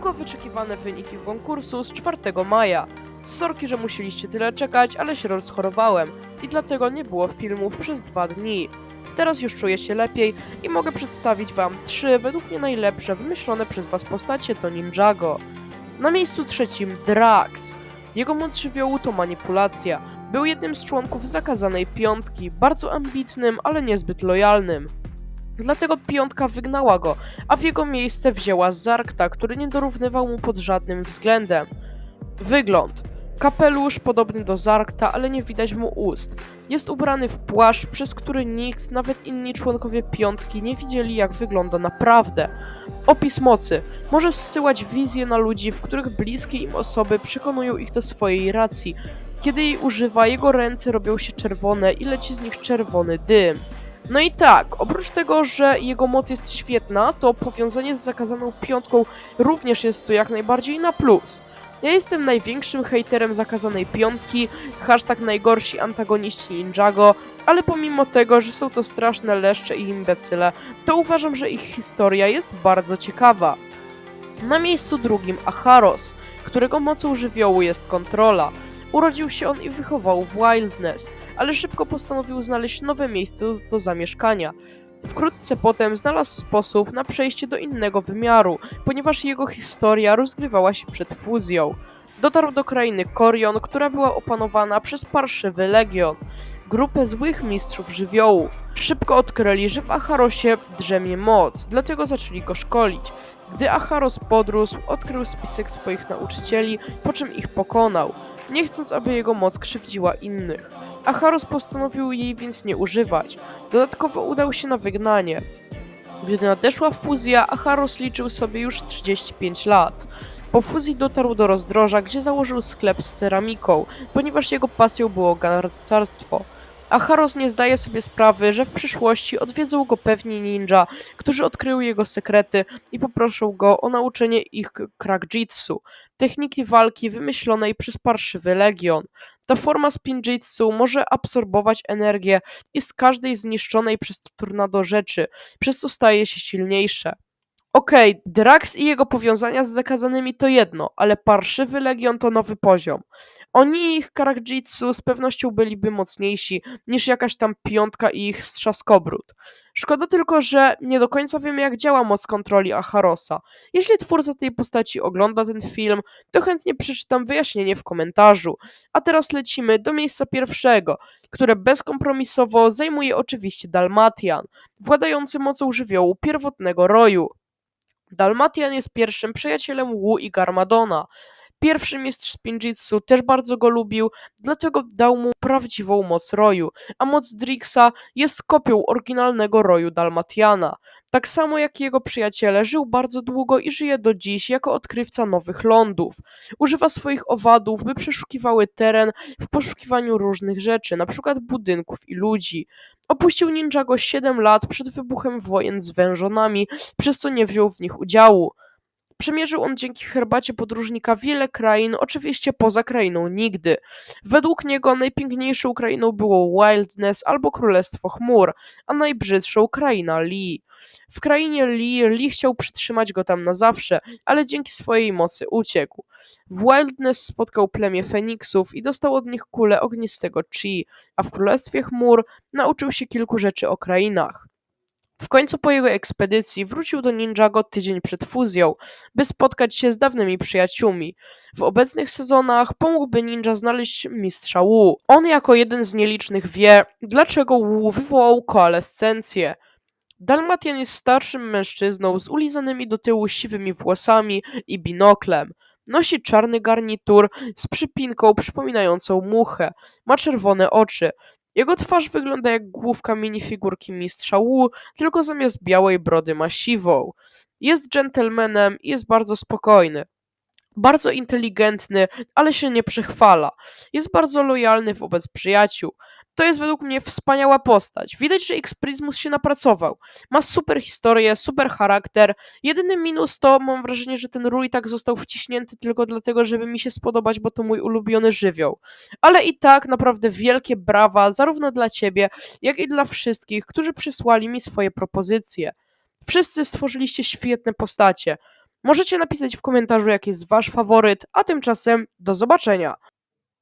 długo wyczekiwane wyniki konkursu z 4 maja. Sorki, że musieliście tyle czekać, ale się rozchorowałem i dlatego nie było filmów przez dwa dni. Teraz już czuję się lepiej i mogę przedstawić wam trzy według mnie najlepsze wymyślone przez was postacie do Ninjago. Na miejscu trzecim Drax. Jego moc żywiołu to manipulacja. Był jednym z członków zakazanej piątki, bardzo ambitnym, ale niezbyt lojalnym. Dlatego piątka wygnała go, a w jego miejsce wzięła Zarkta, który nie dorównywał mu pod żadnym względem. Wygląd. Kapelusz podobny do Zarkta, ale nie widać mu ust. Jest ubrany w płaszcz, przez który nikt, nawet inni członkowie piątki, nie widzieli jak wygląda naprawdę. Opis mocy. Może zsyłać wizje na ludzi, w których bliskie im osoby przekonują ich do swojej racji. Kiedy jej używa, jego ręce robią się czerwone i leci z nich czerwony dym. No i tak, oprócz tego, że jego moc jest świetna, to powiązanie z zakazaną piątką również jest tu jak najbardziej na plus. Ja jestem największym hejterem zakazanej piątki, hashtag najgorsi antagoniści Ninjago, ale pomimo tego, że są to straszne leszcze i imbecyle, to uważam, że ich historia jest bardzo ciekawa. Na miejscu drugim Acharos, którego mocą żywiołu jest kontrola. Urodził się on i wychował w Wildness, ale szybko postanowił znaleźć nowe miejsce do, do zamieszkania. Wkrótce potem znalazł sposób na przejście do innego wymiaru, ponieważ jego historia rozgrywała się przed fuzją. Dotarł do krainy Korion, która była opanowana przez Parszywy Legion, grupę złych mistrzów żywiołów. Szybko odkryli, że w Acharosie drzemie moc, dlatego zaczęli go szkolić. Gdy Acharos podrósł, odkrył spisek swoich nauczycieli, po czym ich pokonał, nie chcąc, aby jego moc krzywdziła innych. Acharos postanowił jej więc nie używać. Dodatkowo udał się na wygnanie. Gdy nadeszła fuzja, Acharos liczył sobie już 35 lat. Po fuzji dotarł do rozdroża, gdzie założył sklep z ceramiką, ponieważ jego pasją było garncarstwo. Acharos nie zdaje sobie sprawy, że w przyszłości odwiedzą go pewni ninja, którzy odkryją jego sekrety i poproszą go o nauczenie ich krakjitsu, techniki walki wymyślonej przez Parszywy Legion. Ta forma spinjitsu może absorbować energię i z każdej zniszczonej przez to tornado rzeczy, przez co staje się silniejsze. Okej, Drax i jego powiązania z zakazanymi to jedno, ale Parszywy Legion to nowy poziom. Oni i ich Karakjitsu z pewnością byliby mocniejsi niż jakaś tam piątka i ich strzaskobrót. Szkoda tylko, że nie do końca wiemy jak działa moc kontroli Acharosa. Jeśli twórca tej postaci ogląda ten film, to chętnie przeczytam wyjaśnienie w komentarzu. A teraz lecimy do miejsca pierwszego, które bezkompromisowo zajmuje oczywiście Dalmatian, władający mocą żywiołu pierwotnego roju. Dalmatian jest pierwszym przyjacielem Wu i Garmadona. Pierwszy mistrz Spinjitsu też bardzo go lubił, dlatego dał mu prawdziwą moc roju, a moc Drixa jest kopią oryginalnego roju Dalmatiana. Tak samo jak jego przyjaciele, żył bardzo długo i żyje do dziś jako odkrywca nowych lądów. Używa swoich owadów, by przeszukiwały teren w poszukiwaniu różnych rzeczy, np. budynków i ludzi. Opuścił Ninjago 7 lat przed wybuchem wojen z wężonami, przez co nie wziął w nich udziału. Przemierzył on dzięki herbacie podróżnika wiele krain, oczywiście poza krainą nigdy. Według niego najpiękniejszą krainą było Wildness albo Królestwo Chmur, a najbrzydszą kraina Lee. W krainie Lee, Lee chciał przytrzymać go tam na zawsze, ale dzięki swojej mocy uciekł. W Wildness spotkał plemię Feniksów i dostał od nich kulę ognistego Chi, a w Królestwie Chmur nauczył się kilku rzeczy o krainach. W końcu po jego ekspedycji wrócił do Ninjago tydzień przed fuzją, by spotkać się z dawnymi przyjaciółmi. W obecnych sezonach pomógłby ninja znaleźć mistrza Wu. On jako jeden z nielicznych wie, dlaczego Wu wywołał koalescencję. Dalmatian jest starszym mężczyzną z ulizanymi do tyłu siwymi włosami i binoklem. Nosi czarny garnitur z przypinką przypominającą muchę. Ma czerwone oczy. Jego twarz wygląda jak główka minifigurki mistrza Wu, tylko zamiast białej brody ma siwą. Jest dżentelmenem i jest bardzo spokojny. Bardzo inteligentny, ale się nie przychwala. Jest bardzo lojalny wobec przyjaciół. To jest według mnie wspaniała postać. Widać, że X Prismus się napracował. Ma super historię, super charakter. Jedyny minus to mam wrażenie, że ten rój tak został wciśnięty tylko dlatego, żeby mi się spodobać, bo to mój ulubiony żywioł. Ale i tak naprawdę wielkie brawa zarówno dla ciebie, jak i dla wszystkich, którzy przysłali mi swoje propozycje. Wszyscy stworzyliście świetne postacie. Możecie napisać w komentarzu, jaki jest wasz faworyt, a tymczasem do zobaczenia.